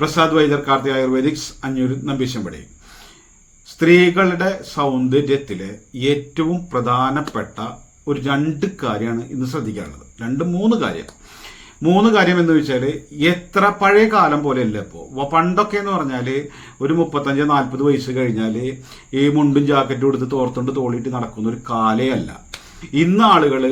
പ്രസാദ് വൈദ്യർക്കാർത്തി ആയുർവേദിക്സ് അഞ്ഞൂർ നമ്പീശമ്പടി. സ്ത്രീകളുടെ സൗന്ദര്യത്തിലെ ഏറ്റവും പ്രധാനപ്പെട്ട ഒരു രണ്ട് കാര്യമാണ് ഇന്ന് ശ്രദ്ധിക്കാനുള്ളത്. രണ്ട് മൂന്ന് കാര്യം. മൂന്ന് കാര്യം എന്ന് വെച്ചാൽ എത്ര പഴയ കാലം പോലെയല്ല ഇപ്പോൾ പണ്ടൊക്കെ എന്ന് പറഞ്ഞാൽ ഒരു മുപ്പത്തഞ്ച് നാൽപ്പത് വയസ്സ് കഴിഞ്ഞാൽ ഈ മുണ്ടും ജാക്കറ്റും എടുത്ത് തോർത്തുകൊണ്ട് തോളിയിട്ട് നടക്കുന്ന ഒരു കാലയല്ല. അല്ല ഇന്ന് ആളുകൾ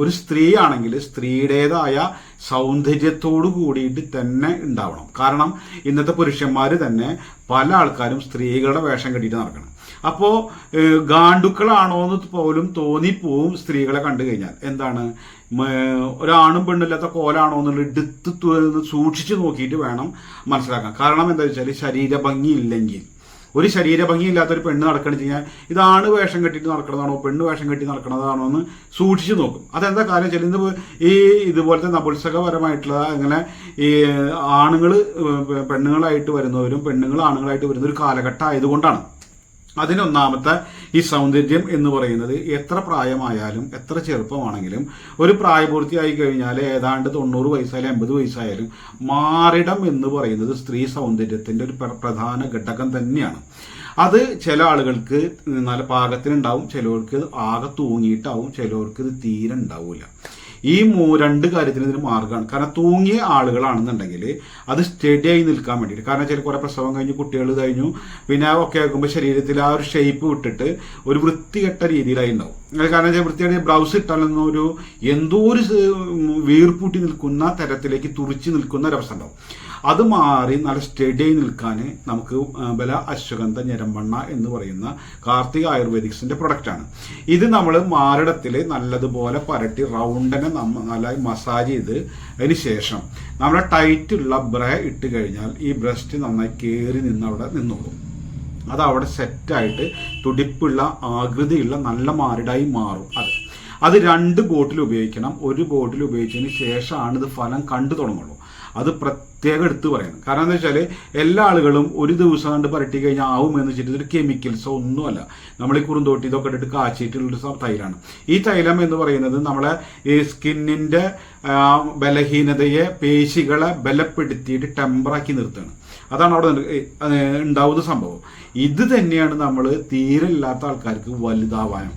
ഒരു സ്ത്രീ ആണെങ്കിൽ സ്ത്രീയുടേതായ സൗന്ദര്യത്തോടു കൂടിയിട്ട് തന്നെ ഉണ്ടാവണം. കാരണം ഇന്നത്തെ പുരുഷന്മാർ തന്നെ പല ആൾക്കാരും സ്ത്രീകളുടെ വേഷം കെട്ടിയിട്ട് നടക്കണം. അപ്പോൾ ഗാണ്ടുക്കളാണോ എന്ന് പോലും തോന്നിപ്പോവും സ്ത്രീകളെ കണ്ടു കഴിഞ്ഞാൽ. എന്താണ്? ഒരാണും പെണ്ണില്ലാത്ത കോലാണോ എന്നുള്ള എടുത്ത് സൂക്ഷിച്ചു നോക്കിയിട്ട് വേണം മനസ്സിലാക്കാൻ. കാരണം എന്താ വെച്ചാൽ ശരീരഭംഗി ഇല്ലെങ്കിൽ. ഒരു ശരീരഭംഗി ഇല്ലാത്ത ഒരു പെണ്ണ് നടക്കണം ചെയ്യാൻ ഇതാണ് വേഷം കെട്ടിയിട്ട് നടക്കണതാണോ പെണ്ണ് വേഷം കെട്ടി നടക്കണതാണോ എന്ന് സൂക്ഷിച്ചു നോക്കും. അതെന്താ കാര്യം ഇന്ന് ഈ ഇതുപോലത്തെ നപുത്സകപരമായിട്ടുള്ള അങ്ങനെ ഈ ആണുങ്ങൾ പെണ്ണുങ്ങളായിട്ട് വരുന്നവരും പെണ്ണുങ്ങൾ ആണുങ്ങളായിട്ട് വരുന്ന ഒരു കാലഘട്ടം ആയതുകൊണ്ടാണ്. അതിനൊന്നാമത്തെ ഈ സൗന്ദര്യം എന്ന് പറയുന്നത് എത്ര പ്രായമായാലും എത്ര ചെറുപ്പമാണെങ്കിലും ഒരു പ്രായപൂർത്തിയായി കഴിഞ്ഞാൽ ഏതാണ്ട് തൊണ്ണൂറ് വയസ്സായാലും എൺപത് വയസ്സായാലും മാറിടം എന്ന് പറയുന്നത് സ്ത്രീ സൗന്ദര്യത്തിന്റെ ഒരു പ്രധാന ഘടകം തന്നെയാണ്. അത് ചില ആളുകൾക്ക് നല്ല പാകത്തിനുണ്ടാവും ചിലവർക്ക് ആകെ തൂങ്ങിയിട്ടാവും ചിലവർക്ക് ഇത് തീരെ ഉണ്ടാവില്ല ഈ രണ്ട് കാര്യത്തിന് ഇതിന് മാർഗമാണ് കാരണം തൂങ്ങിയ ആളുകളാണെന്നുണ്ടെങ്കിൽ അത് സ്റ്റഡി ആയി നിൽക്കാൻ വേണ്ടിയിട്ട്. കാരണം ചില കുറെ പ്രസവം കഴിഞ്ഞ് കുട്ടികൾ കഴിഞ്ഞു. പിന്നെ ഒക്കെ ആക്കുമ്പോൾ ശരീരത്തിൽ ആ ഒരു ഷേപ്പ് വിട്ടിട്ട് ഒരു വൃത്തികെട്ട രീതിയിലായി ഉണ്ടാവും. കാരണം വെച്ചാൽ വൃത്തിയായിട്ട് ബ്ലൗസ് ഇട്ടാലൊന്നും ഒരു എന്തോ ഒരു വീർപ്പൂട്ടി നിൽക്കുന്ന തരത്തിലേക്ക് തുറിച്ച് നിൽക്കുന്ന ഒരവസ്ഥ ഉണ്ടാവും. അത് മാറി നല്ല സ്റ്റഡി ആയി നിൽക്കാൻ നമുക്ക് ബല അശ്വഗന്ധ ഞരമ്പണ്ണ എന്ന് പറയുന്ന കാർത്തിക ആയുർവേദിക്സിന്റെ പ്രൊഡക്റ്റാണ് ഇത് നമ്മൾ മാറിടത്തിൽ നല്ലതുപോലെ പരട്ടി റൗണ്ടിനെ നമ്മ നല്ല മസാജ് ചെയ്ത് അതിന് ശേഷം നമ്മുടെ ടൈറ്റുള്ള ബ്ര ഇട്ട് കഴിഞ്ഞാൽ ഈ ബ്രസ്റ്റ് നന്നായി കയറി നിന്ന് അവിടെ നിന്നോളും. അത് അവിടെ സെറ്റായിട്ട് തുടിപ്പുള്ള ആകൃതിയുള്ള നല്ല മാറിടായി മാറും അത്. അത് രണ്ട് ബോട്ടിൽ ഉപയോഗിക്കണം. ഒരു ബോട്ടിൽ ഉപയോഗിച്ചതിന് ശേഷമാണ് ഇത് ഫലം കണ്ടു തുടങ്ങുള്ളൂ. അത് പ്രത്യേകം എടുത്തു പറയണം. കാരണം എന്താ വെച്ചാൽ എല്ലാ ആളുകളും ഒരു ദിവസം കണ്ട് പരട്ടി കഴിഞ്ഞാൽ ആവും എന്ന് വെച്ചിട്ട് ഇതൊരു കെമിക്കൽസോ ഒന്നുമല്ല. നമ്മൾ ഈ കുറുന്തോട്ടി ഇതൊക്കെ ഇട്ടിട്ട് കാച്ചിട്ടുള്ളൊരു തൈലാണ് ഈ തൈലം എന്ന് പറയുന്നത് നമ്മളെ ഈ സ്കിന്നിന്റെ ബലഹീനതയെ പേശികളെ ബലപ്പെടുത്തിയിട്ട് ടെമ്പറാക്കി നിർത്തുകയാണ്. അതാണ് അവിടെ ഉണ്ടാവുന്ന സംഭവം. ഇത് തന്നെയാണ് നമ്മൾ തീരില്ലാത്ത ആൾക്കാർക്ക് വലുതാവാനും.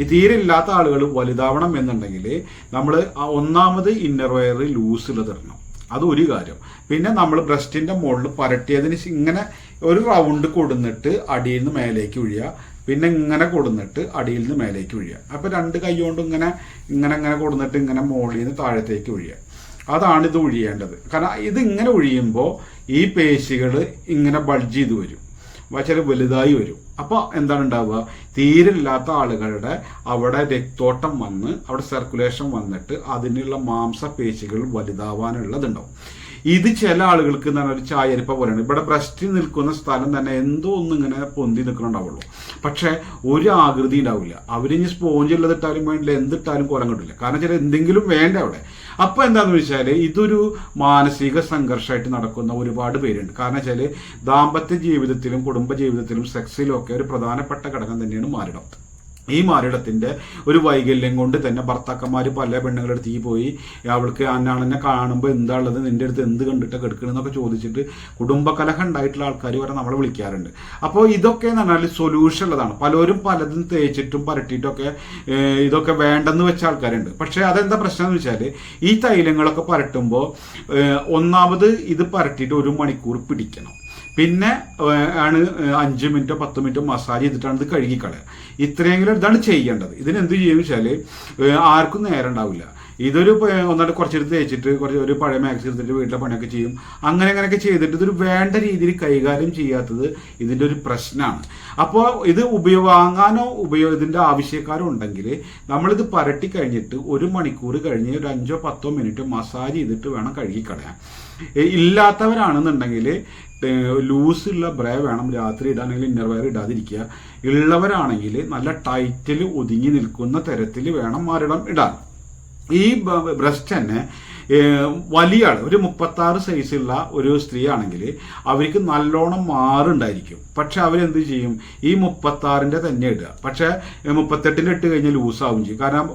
ഈ തീരെ ഇല്ലാത്ത ആളുകൾ വലുതാവണം എന്നുണ്ടെങ്കിൽ നമ്മൾ ഒന്നാമത് ഇന്നർ വയർ ലൂസിൽ തരണം അത് ഒരു കാര്യം. പിന്നെ നമ്മൾ ബ്രസ്റ്റിന്റെ മുകളിൽ പരട്ടിയതിന് ഇങ്ങനെ ഒരു റൗണ്ട് കൊടുന്നിട്ട് അടിയിൽ നിന്ന് മേലേക്ക് ഒഴിയുക പിന്നെ ഇങ്ങനെ കൊടുന്നിട്ട് അടിയിൽ നിന്ന് മേലേക്ക് ഒഴിയുക അപ്പോൾ രണ്ട് കൈ കൊണ്ട് ഇങ്ങനെ ഇങ്ങനെ ഇങ്ങനെ കൊടുന്നിട്ട് ഇങ്ങനെ മുകളിൽ നിന്ന് താഴത്തേക്ക് ഒഴിയുക അതാണ് ഇത് ഒഴിയേണ്ടത്. കാരണം ഇത് ഇങ്ങനെ ഒഴിയുമ്പോൾ ഈ പേശികൾ ഇങ്ങനെ ബൾജ് ചെയ്ത് വരും. ചില വലുതായി വരും. അപ്പോൾ എന്താണ് ഉണ്ടാവുക? തീരില്ലാത്ത ആളുകളുടെ അവിടെ രക്തോട്ടം വന്ന് അവിടെ സർക്കുലേഷൻ വന്നിട്ട് അതിനുള്ള മാംസപേശികൾ വലുതാവാനുള്ളതുണ്ടാവും. ഇത് ചില ആളുകൾക്ക് പറഞ്ഞാൽ ഒരു ചായരിപ്പ പോലെയാണ്. ഇവിടെ ബ്രസ്റ്റിൽ നിൽക്കുന്ന സ്ഥലം തന്നെ എന്തോ ഒന്നും ഇങ്ങനെ പൊന്തി നിൽക്കണുണ്ടാവുള്ളൂ പക്ഷെ ഒരു ആകൃതി ഉണ്ടാവില്ല. അവരിനി സ്പോഞ്ച് ഉള്ളതിട്ടാലും വേണ്ടില്ല എന്തിട്ടാലും കൊലം കിട്ടില്ല കാരണം ചില എന്തെങ്കിലും വേണ്ട അവിടെ. അപ്പൊ എന്താന്ന് വെച്ചാൽ ഇതൊരു മാനസിക സംഘർഷമായിട്ട് നടക്കുന്ന ഒരുപാട് പേരുണ്ട്. കാരണം വെച്ചാൽ ദാമ്പത്യ ജീവിതത്തിലും കുടുംബ ജീവിതത്തിലും സെക്സിലും ഒക്കെ ഒരു പ്രധാനപ്പെട്ട ഘടകം തന്നെയാണ് മാരിടം. ഈ മാരിടത്തിന്റെ ഒരു വൈകല്യം കൊണ്ട് തന്നെ ഭർത്താക്കന്മാർ പല പെണ്ണുങ്ങളുടെ അടുത്ത് പോയി അവൾക്ക് അന്നാളെന്നെ കാണുമ്പോൾ എന്താ ഉള്ളത് നിന്റെ അടുത്ത് എന്ത് കണ്ടിട്ട് കെടുക്കണെന്നൊക്കെ ചോദിച്ചിട്ട് കുടുംബകലഹം ഉണ്ടായിട്ടുള്ള ആൾക്കാർ വരെ നമ്മളെ വിളിക്കാറുണ്ട്. അപ്പോൾ ഇതൊക്കെ എന്ന് പറഞ്ഞാൽ സൊല്യൂഷൻ ഉള്ളതാണ്. പലരും പലതും തേച്ചിട്ടും പരട്ടിയിട്ടൊക്കെ ഇതൊക്കെ വേണ്ടെന്ന് വെച്ച ആൾക്കാരുണ്ട്. പക്ഷേ അതെന്താ പ്രശ്നം എന്ന് വെച്ചാൽ ഈ തൈലങ്ങളൊക്കെ പരട്ടുമ്പോൾ ഒന്നാമത് ഇത് പരട്ടിയിട്ട് ഒരു മണിക്കൂർ പിടിക്കണം. പിന്നെ ആണ് അഞ്ച് മിനിറ്റോ പത്ത് മിനിറ്റോ മസാജ് ചെയ്തിട്ടാണ് ഇത് കഴുകിക്കളയുക. ഇത്രയെങ്കിലും ഇതാണ് ചെയ്യേണ്ടത്. ഇതിനെന്ത് എന്ത് ചെയ്യും വെച്ചാൽ ആർക്കും നേരം ഉണ്ടാവില്ല. ഇതൊരു ഒന്നായിട്ട് കുറച്ചെടുത്ത് തേച്ചിട്ട് കുറച്ച് ഒരു പഴയ മാക്സ് എടുത്തിട്ട് വീട്ടിലെ പണിയൊക്കെ ചെയ്യും. അങ്ങനെ അങ്ങനെയൊക്കെ ചെയ്തിട്ട് ഇതൊരു വേണ്ട രീതിയിൽ കൈകാര്യം ചെയ്യാത്തത് ഇതിന്റെ ഒരു പ്രശ്നമാണ്. അപ്പോൾ ഇത് ഉപയോഗ വാങ്ങാനോ ഉപയോഗ ഇതിന്റെ ആവശ്യക്കാരോ ഉണ്ടെങ്കിൽ നമ്മളിത് പരട്ടി കഴിഞ്ഞിട്ട് ഒരു മണിക്കൂർ കഴിഞ്ഞ് ഒരു അഞ്ചോ പത്തോ മിനിറ്റ് മസാജ് ചെയ്തിട്ട് വേണം കഴുകിക്കളയാൻ. ഇല്ലാത്തവരാണെന്നുണ്ടെങ്കിൽ ഉള്ള ബ്രേ വേണം രാത്രി ഇടാണെങ്കിൽ ഇന്നർ വെയർ ഇടാതിരിക്കുക. ഉള്ളവരാണെങ്കിൽ നല്ല ടൈറ്റിൽ ഒതുങ്ങി നിൽക്കുന്ന തരത്തിൽ വേണം മാറിടം ഇടാൻ. ഈ ബ്രസ്റ്റ് തന്നെ വലിയ ആൾ ഒരു മുപ്പത്താറ് സൈസുള്ള ഒരു സ്ത്രീ ആണെങ്കിൽ അവർക്ക് നല്ലോണം മാറുണ്ടായിരിക്കും. പക്ഷെ അവരെന്ത് ചെയ്യും? ഈ മുപ്പത്താറിന്റെ തന്നെ ഇടുക. പക്ഷേ മുപ്പത്തെട്ടിന്റെ ഇട്ട് കഴിഞ്ഞാൽ ലൂസാവും ചെയ്യും. കാരണം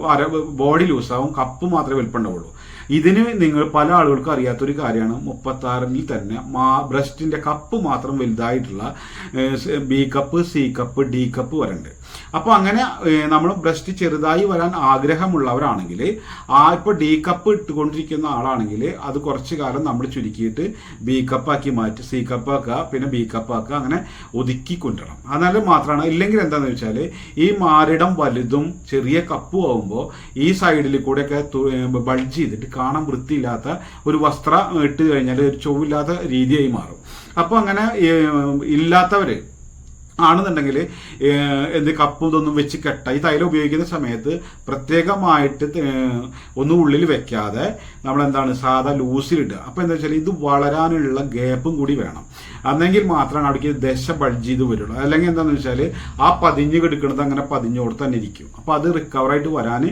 ബോഡി ലൂസാവും കപ്പ് മാത്രമേ വലിപ്പമുണ്ടാവുള്ളൂ. ഇതിന് നിങ്ങൾ പല ആളുകൾക്കും അറിയാത്തൊരു കാര്യമാണ്. മുപ്പത്തി ആറിൽ തന്നെ മാ ബ്രസ്റ്റിന്റെ കപ്പ് മാത്രം വലുതായിട്ടുള്ള B cup C cup D cup വരണ്ട്. അപ്പോൾ അങ്ങനെ നമ്മൾ ബ്രസ്റ്റ് ചെറുതായി വരാൻ ആഗ്രഹമുള്ളവരാണെങ്കിൽ ആ ഇപ്പോൾ ഡി കപ്പ് ഇട്ടുകൊണ്ടിരിക്കുന്ന ആളാണെങ്കിൽ അത് കുറച്ച് കാലം നമ്മൾ ചുരുക്കിയിട്ട് ബി കപ്പാക്കി മാറ്റി സി കപ്പാക്കുക പിന്നെ ബി കപ്പാക്കുക അങ്ങനെ ഒതുക്കി കൊണ്ടിടണം എന്നാലും മാത്രമാണ്. ഇല്ലെങ്കിൽ എന്താണെന്ന് വെച്ചാൽ ഈ മാറിടം വലുതും ചെറിയ കപ്പും ആവുമ്പോൾ ഈ സൈഡിൽ കൂടെയൊക്കെ ബൾജ് ചെയ്തിട്ട് കാണാൻ വൃത്തിയില്ലാത്ത ഒരു വസ്ത്രം ഇട്ട് കഴിഞ്ഞാൽ ഒരു ചൊവ്വില്ലാത്ത രീതിയായി മാറും. അപ്പോൾ അങ്ങനെ ഇല്ലാത്തവർ ആണെന്നുണ്ടെങ്കിൽ എന്ത് കപ്പും ഇതൊന്നും വെച്ച് കെട്ട. ഈ തൈലം ഉപയോഗിക്കുന്ന സമയത്ത് പ്രത്യേകമായിട്ട് ഒന്നും ഉള്ളിൽ വെക്കാതെ നമ്മൾ എന്താണ് സാധാ ലൂസിലിടുക. അപ്പോൾ എന്താ വെച്ചാൽ ഇത് വളരാനുള്ള ഗ്യാപ്പും കൂടി വേണം. അന്നെങ്കിൽ മാത്രമാണ് അവിടേക്ക് ദശ ബഡ്ജ് ചെയ്ത് വരുള്ളൂ. അല്ലെങ്കിൽ എന്താണെന്ന് വെച്ചാൽ ആ പതിഞ്ഞ് കിടക്കുന്നത് അങ്ങനെ പതിഞ്ഞോട് തന്നെ ഇരിക്കും. അപ്പോൾ അത് റിക്കവറായിട്ട് വരാൻ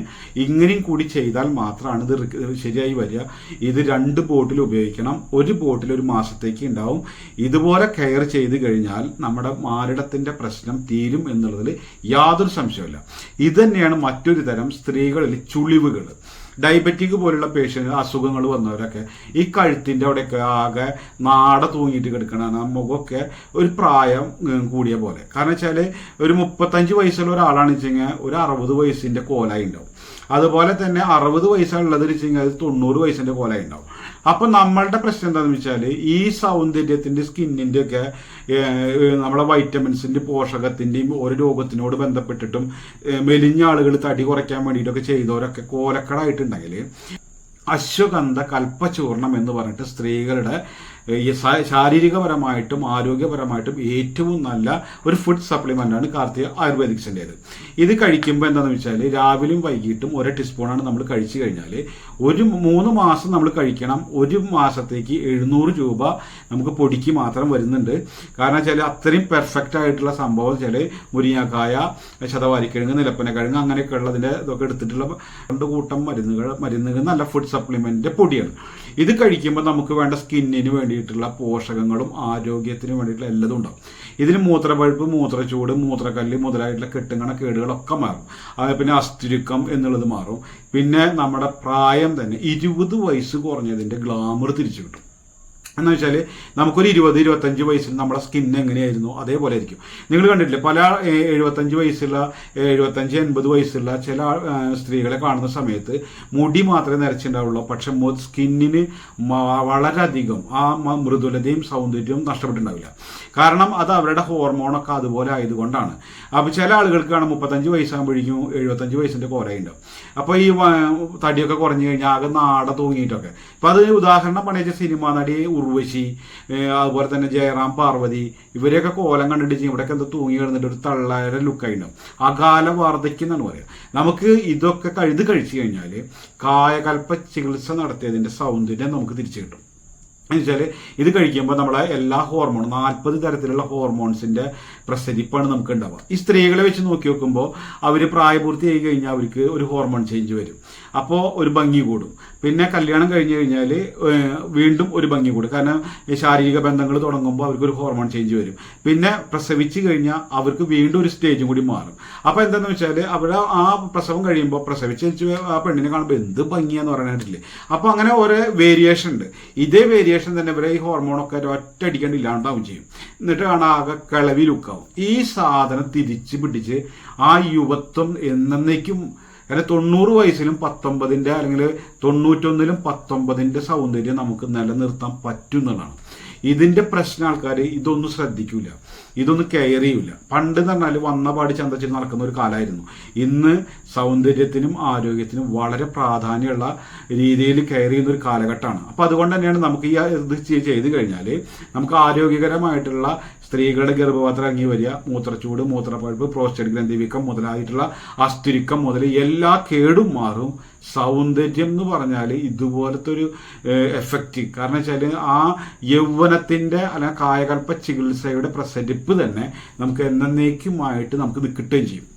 ഇങ്ങനെയും കൂടി ചെയ്താൽ മാത്രമാണ് ഇത് ശരിയായി വരിക. ഇത് രണ്ട് ബോട്ടിൽ ഉപയോഗിക്കണം. ഒരു ബോട്ടിൽ ഒരു മാസത്തേക്ക് ഉണ്ടാവും. ഇതുപോലെ കെയർ ചെയ്ത് കഴിഞ്ഞാൽ നമ്മുടെ മാരിടത്തിന്റെ പ്രശ്നം തീരും എന്നുള്ളതിൽ യാതൊരു സംശയമില്ല ഇത് തന്നെയാണ് മറ്റൊരു തരം സ്ത്രീകളിൽ ചുളിവുകൾ ഡയബറ്റിക് പോലുള്ള പേഷ്യന്റ് അസുഖങ്ങൾ വന്നവരൊക്കെ ഈ കഴുത്തിന്റെ അവിടെയൊക്കെ ആകെ നാട തൂങ്ങിയിട്ട് കിടക്കണ മുഖമൊക്കെ ഒരു പ്രായം കൂടിയ പോലെ. കാരണം വെച്ചാൽ ഒരു മുപ്പത്തഞ്ച് വയസ്സുള്ള ഒരാളാണ് കഴിഞ്ഞാൽ ഒരു അറുപത് വയസ്സിന്റെ കോലായി ഉണ്ടാവും. അതുപോലെ തന്നെ അറുപത് വയസ്സുള്ളത് വെച്ചെങ്കിൽ അത് തൊണ്ണൂറ് വയസ്സിന്റെ പോലെ ഉണ്ടാവും. അപ്പം നമ്മളുടെ പ്രശ്നം എന്താണെന്ന് വെച്ചാൽ ഈ സൗന്ദര്യത്തിന്റെ സ്കിന്നിന്റെ ഒക്കെ നമ്മളെ വൈറ്റമിൻസിന്റെ പോഷകത്തിന്റെയും ഓരോ രോഗത്തിനോട് ബന്ധപ്പെട്ടിട്ടും മെലിഞ്ഞ ആളുകൾ തടി കുറയ്ക്കാൻ വേണ്ടിയിട്ടൊക്കെ ചെയ്തവരൊക്കെ കോലക്കടായിട്ടുണ്ടെങ്കിൽ അശ്വഗന്ധ കൽപ്പചൂർണം എന്ന് പറഞ്ഞിട്ട് സ്ത്രീകളുടെ ഈ ശാരീരികപരമായിട്ടും ആരോഗ്യപരമായിട്ടും ഏറ്റവും നല്ല ഒരു ഫുഡ് സപ്ലിമെന്റാണ് കാർത്തിക ആയുർവേദിക്സിന്റേത് ഇത് കഴിക്കുമ്പോൾ എന്താണെന്ന് വെച്ചാൽ രാവിലെയും വൈകിട്ടും ഒരു ടീസ്പൂണാണ് നമ്മൾ കഴിച്ചു കഴിഞ്ഞാൽ ഒരു മൂന്ന് മാസം നമ്മൾ കഴിക്കണം. ഒരു മാസത്തേക്ക് എഴുന്നൂറ് രൂപ നമുക്ക് പൊടിക്ക് മാത്രം വരുന്നുണ്ട്. കാരണം വെച്ചാൽ അത്രയും പെർഫെക്റ്റ് ആയിട്ടുള്ള സംഭവം വെച്ചാൽ മുരിങ്ങാക്കായ ശതവാരിക്കിഴങ്ങ് നിലപ്പനക്കിഴങ്ങ് അങ്ങനെയൊക്കെ ഉള്ളതിന്റെ ഇതൊക്കെ എടുത്തിട്ടുള്ള രണ്ട് കൂട്ടം മരുന്നുകൾ മരുന്നുകൾ നല്ല ഫുഡ് സപ്ലിമെന്റിന്റെ പൊടിയാണ്. ഇത് കഴിക്കുമ്പോൾ നമുക്ക് വേണ്ട സ്കിന്നിന് വേണ്ടിയിട്ടുള്ള പോഷകങ്ങളും ആരോഗ്യത്തിന് വേണ്ടിയിട്ടുള്ള എല്ലതും ഉണ്ടാവും. ഇതിന് മൂത്രപഴുപ്പ് മൂത്രച്ചൂട് മൂത്രക്കല്ല് മുതലായിട്ടുള്ള കെട്ടുങ്ങണ കേടുകളൊക്കെ മാറും. അത് പിന്നെ അസ്ഥിരുക്കം എന്നുള്ളത് മാറും. പിന്നെ നമ്മുടെ പ്രായം തന്നെ ഇരുപത് വയസ്സ് കുറഞ്ഞതിന്റെ ഗ്ലാമർ തിരിച്ചു കിട്ടും. എന്ന് വെച്ചാൽ നമുക്കൊരു ഇരുപത് ഇരുപത്തഞ്ച് വയസ്സിൽ നമ്മുടെ സ്കിൻ എങ്ങനെയായിരുന്നു? അതേപോലെ ആയിരിക്കും. നിങ്ങൾ കണ്ടിട്ടില്ലേ പല എഴുപത്തഞ്ച് വയസ്സുള്ള എഴുപത്തഞ്ച് എൺപത് വയസ്സുള്ള ചില സ്ത്രീകളെ കാണുന്ന സമയത്ത് മുടി മാത്രമേ നരച്ചിട്ടുണ്ടാവുള്ളൂ പക്ഷെ സ്കിന്നിന് വളരെയധികം ആ മൃദുലതയും സൗന്ദര്യവും നഷ്ടപ്പെട്ടിട്ടുണ്ടാവില്ല കാരണം അത് അവരുടെ ഹോർമോണൊക്കെ അതുപോലെ ആയതുകൊണ്ടാണ്. അപ്പോൾ ചില ആളുകൾക്ക് കാണാം മുപ്പത്തഞ്ച് വയസ്സാകുമ്പോഴേക്കും എഴുപത്തഞ്ച് വയസ്സിന്റെ കുറയുണ്ടാവും അപ്പോൾ ഈ തടിയൊക്കെ കുറഞ്ഞു കഴിഞ്ഞാൽ ആകെ നാട തൂങ്ങിയിട്ടൊക്കെ. അപ്പോൾ അത് ഉദാഹരണം പണിയിച്ച സിനിമാ നടി ഉർവശി അതുപോലെ തന്നെ ജയറാം പാർവതി ഇവരെയൊക്കെ കോലം കണ്ടിട്ട് ഇവിടെയൊക്കെ എന്താ തൂങ്ങി കിടന്നിട്ട് ഒരു തള്ളയുടെ ലുക്കായിട്ടും അകാല വാർദ്ധക്യം എന്നാണ് പറയുക നമുക്ക് ഇതൊക്കെ കഴുത് കഴിച്ചു കഴിഞ്ഞാൽ കായകൽപ്പ ചികിത്സ നടത്തിയതിന്റെ സൗന്ദര്യം നമുക്ക് തിരിച്ചു കിട്ടും. എന്നുവെച്ചാൽ ഇത് കഴിക്കുമ്പോൾ നമ്മളെ എല്ലാ ഹോർമോണും നാൽപ്പത് തരത്തിലുള്ള ഹോർമോൺസിന്റെ പ്രസരിപ്പാണ് നമുക്ക് ഉണ്ടാവുക ഈ സ്ത്രീകളെ വെച്ച് നോക്കി നോക്കുമ്പോൾ അവർ പ്രായപൂർത്തിയായി കഴിഞ്ഞാൽ അവർക്ക് ഒരു ഹോർമോൺ ചേഞ്ച് വരും. അപ്പോൾ ഒരു ഭംഗി കൂടും. പിന്നെ കല്യാണം കഴിഞ്ഞ് കഴിഞ്ഞാൽ വീണ്ടും ഒരു ഭംഗി കൂടും. കാരണം ശാരീരിക ബന്ധങ്ങൾ തുടങ്ങുമ്പോൾ അവർക്കൊരു ഹോർമോൺ ചേഞ്ച് വരും. പിന്നെ പ്രസവിച്ച് കഴിഞ്ഞാൽ അവർക്ക് വീണ്ടും ഒരു സ്റ്റേജും കൂടി മാറും. അപ്പോൾ എന്താണെന്ന് വെച്ചാൽ അവിടെ ആ പ്രസവം കഴിയുമ്പോൾ പ്രസവിച്ച് ആ പെണ്ണിനെ കാണുമ്പോൾ എന്ത് ഭംഗിയാന്ന് പറയാനായിട്ടില്ലേ അപ്പോൾ അങ്ങനെ ഓരോ വേരിയേഷൻ ഉണ്ട്. ഇതേ വേരിയേഷൻ തന്നെ ഇവരെ ഈ ഹോർമോണൊക്കെ ഒറ്റ അടിക്കേണ്ടി ഇല്ലാണ്ടാവും ചെയ്യും. എന്നിട്ട് കാണാൻ ആകെ കിളവി ഈ സാധനം തിരിച്ച് പിടിച്ച് ആ യുവത്വം എന്നേക്കും കാരണം തൊണ്ണൂറ് വയസ്സിലും പത്തൊമ്പതിന്റെ അല്ലെങ്കിൽ തൊണ്ണൂറ്റൊന്നിലും പത്തൊമ്പതിന്റെ സൗന്ദര്യം നമുക്ക് നിലനിർത്താൻ പറ്റും എന്നുള്ളതാണ്. ഇതിന്റെ പ്രശ്നം ആൾക്കാർ ഇതൊന്നും ശ്രദ്ധിക്കില്ല ഇതൊന്നും കെയർ ചെയ്യില്ല പണ്ട് എന്ന് പറഞ്ഞാൽ വന്ന പാടി ചന്തച്ചിൽ നടക്കുന്ന ഒരു കാലമായിരുന്നു. ഇന്ന് സൗന്ദര്യത്തിനും ആരോഗ്യത്തിനും വളരെ പ്രാധാന്യമുള്ള രീതിയിൽ കെയർ ചെയ്യുന്ന ഒരു കാലഘട്ടമാണ്. അപ്പോൾ അതുകൊണ്ട് തന്നെയാണ് നമുക്ക് ഈ ഇത് ചെയ്ത് കഴിഞ്ഞാൽ നമുക്ക് ആരോഗ്യകരമായിട്ടുള്ള സ്ത്രീകളുടെ ഗർഭപാത്രം ഇറങ്ങി വരിക മൂത്രച്ചൂട് മൂത്രപ്പഴുപ്പ് പ്രോസ്റ്റേറ്റ് ഗ്രന്ഥിവീക്കം മുതലായിട്ടുള്ള അസ്ഥിരിക്കം മുതൽ എല്ലാ കേടും മാറും. സൗന്ദര്യം എന്ന് പറഞ്ഞാൽ ഇതുപോലത്തെ ഒരു എഫക്റ്റ് കാരണം വെച്ചാൽ ആ യൗവനത്തിന്റെ അല്ലെങ്കിൽ കായകൽപ്പ ചികിത്സയുടെ പ്രസരിപ്പ് തന്നെ നമുക്ക് എന്നേക്കുമായിട്ട് നമുക്ക് നിൽക്കുകയും ചെയ്യും.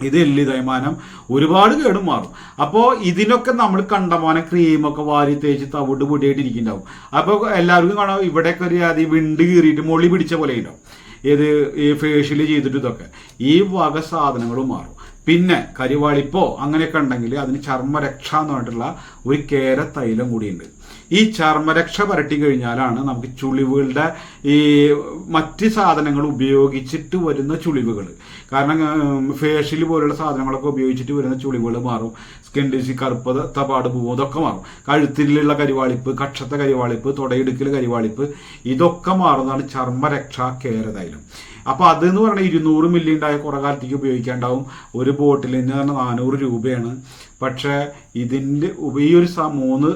ഇത് എല്ലി തൈമാനം ഒരുപാട് കേടും മാറും. അപ്പോൾ ഇതിനൊക്കെ നമ്മൾ കണ്ടമാനം ക്രീമൊക്കെ വാരി തേച്ച് തവിട് പൊടിയായിട്ട് ഇരിക്കുന്നുണ്ടാവും അപ്പോൾ എല്ലാവർക്കും കാണാം ഇവിടെയൊക്കെ ഒരു അതി വിണ്ട് കീറിയിട്ട് മൊളി പിടിച്ച പോലെ ഉണ്ടാവും. ഏത് ഈ ഫേഷ്യൽ ചെയ്തിട്ട് ഇതൊക്കെ. ഈ വക സാധനങ്ങളും മാറും. പിന്നെ കരിവാളിപ്പോ അങ്ങനെയൊക്കെ ഉണ്ടെങ്കിൽ അതിന് ചർമ്മരക്ഷ എന്ന് പറഞ്ഞിട്ടുള്ള ഒരു കേര തൈലം കൂടിയുണ്ട്. ഈ ചർമ്മരക്ഷ പരട്ടി കഴിഞ്ഞാലാണ് നമുക്ക് ചുളിവുകളുടെ ഈ മറ്റ് സാധനങ്ങൾ ഉപയോഗിച്ചിട്ട് വരുന്ന ചുളിവുകൾ. കാരണം ഫേഷ്യൽ പോലുള്ള സാധനങ്ങളൊക്കെ ഉപയോഗിച്ചിട്ട് വരുന്ന ചുളിവുകൾ മാറും. സ്കിൻ ഡിസി കറുപ്പ് തപാട് പോവും അതൊക്കെ മാറും. കഴുത്തിലുള്ള കരിവാളിപ്പ് കക്ഷത്തെ കരിവാളിപ്പ് തുടയിടുക്കിൽ കരിവാളിപ്പ് ഇതൊക്കെ മാറുന്നതാണ് ചർമ്മരക്ഷ കേരതായാലും. അപ്പൊ അത് എന്ന് പറഞ്ഞാൽ ഇരുന്നൂറ് മില്ലി ഉണ്ടായ കുറെ കാലത്തേക്ക് ഉപയോഗിക്കാണ്ടാവും. ഒരു ബോട്ടിലിന് പറഞ്ഞാൽ നാനൂറ് രൂപയാണ് പക്ഷേ ഇതിന്റെ ഈ ഒരു മൂന്ന്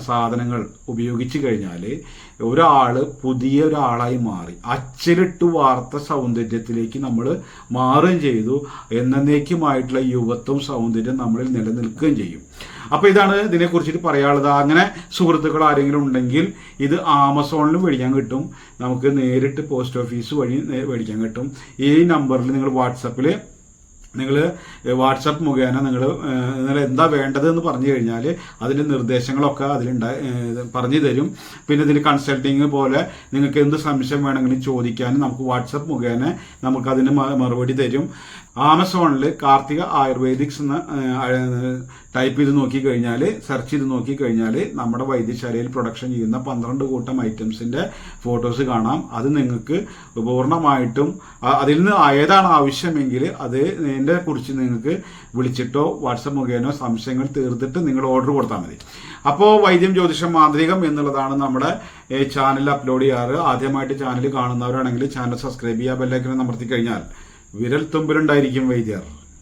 സാധനങ്ങൾ ഉപയോഗിച്ച് കഴിഞ്ഞാൽ ഒരാൾ പുതിയ ഒരാളായി മാറി. അച്ചിലിട്ട് വാർത്ത സൗന്ദര്യത്തിലേക്ക് നമ്മൾ മാറുകയും ചെയ്തു. എന്നേക്കുമായിട്ടുള്ള യുവത്വം സൗന്ദര്യം നമ്മളിൽ നിലനിൽക്കുകയും ചെയ്യും. അപ്പോൾ ഇതാണ് ഇതിനെക്കുറിച്ചിട്ട് പറയാനുള്ളത്. അങ്ങനെ സുഹൃത്തുക്കൾ ആരെങ്കിലും ഉണ്ടെങ്കിൽ ഇത് ആമസോണിൽ മേടിക്കാൻ കിട്ടും. നമുക്ക് നേരിട്ട് പോസ്റ്റ് ഓഫീസ് വഴി മേടിക്കാൻ കിട്ടും. ഈ നമ്പറിൽ നിങ്ങൾ വാട്സപ്പിൽ നിങ്ങൾ വാട്സപ്പ് മുഖേന നിങ്ങൾ നിങ്ങൾ എന്താ വേണ്ടത് എന്ന് പറഞ്ഞു കഴിഞ്ഞാൽ അതിന്റെ നിർദ്ദേശങ്ങളൊക്കെ അതിലുണ്ടാ പറഞ്ഞു തരും. പിന്നെ ഇതിൽ കൺസൾട്ടിങ് പോലെ നിങ്ങൾക്ക് എന്ത് സംശയം വേണമെങ്കിലും ചോദിക്കാനും നമുക്ക് വാട്സപ്പ് മുഖേന നമുക്ക് അതിന് മറുപടി തരും. ആമസോണിൽ കാർത്തിക ആയുർവേദിക്സ് എന്ന് ടൈപ്പ് ചെയ്ത് നോക്കിക്കഴിഞ്ഞാൽ സെർച്ച് ചെയ്ത് നോക്കിക്കഴിഞ്ഞാൽ നമ്മുടെ വൈദ്യശാലയിൽ പ്രൊഡക്ഷൻ ചെയ്യുന്ന പന്ത്രണ്ട് കൂട്ടം ഐറ്റംസിന്റെ ഫോട്ടോസ് കാണാം. അത് നിങ്ങൾക്ക് പൂർണമായിട്ടും അതിൽ നിന്ന് ഏതാണ് ആവശ്യമെങ്കിൽ അത് അതിനെ കുറിച്ച് നിങ്ങൾക്ക് വിളിച്ചിട്ടോ വാട്സപ്പ് മുഖേനോ സംശയങ്ങൾ തീർത്തിട്ട് നിങ്ങൾ ഓർഡർ കൊടുത്താൽ മതി. അപ്പോൾ വൈദ്യം ജ്യോതിഷം മാന്ത്രികം എന്നുള്ളതാണ് നമ്മുടെ ചാനൽ അപ്ലോഡ് ചെയ്യാറ്. ആദ്യമായിട്ട് ചാനൽ കാണുന്നവരാണെങ്കിൽ ചാനൽ സബ്സ്ക്രൈബ് ചെയ്യുക ബെല്ലൈക്കനെ അമർത്തി കഴിഞ്ഞാൽ വിരൽ തുമ്പിലുണ്ടായിരിക്കും വൈദ്യർ.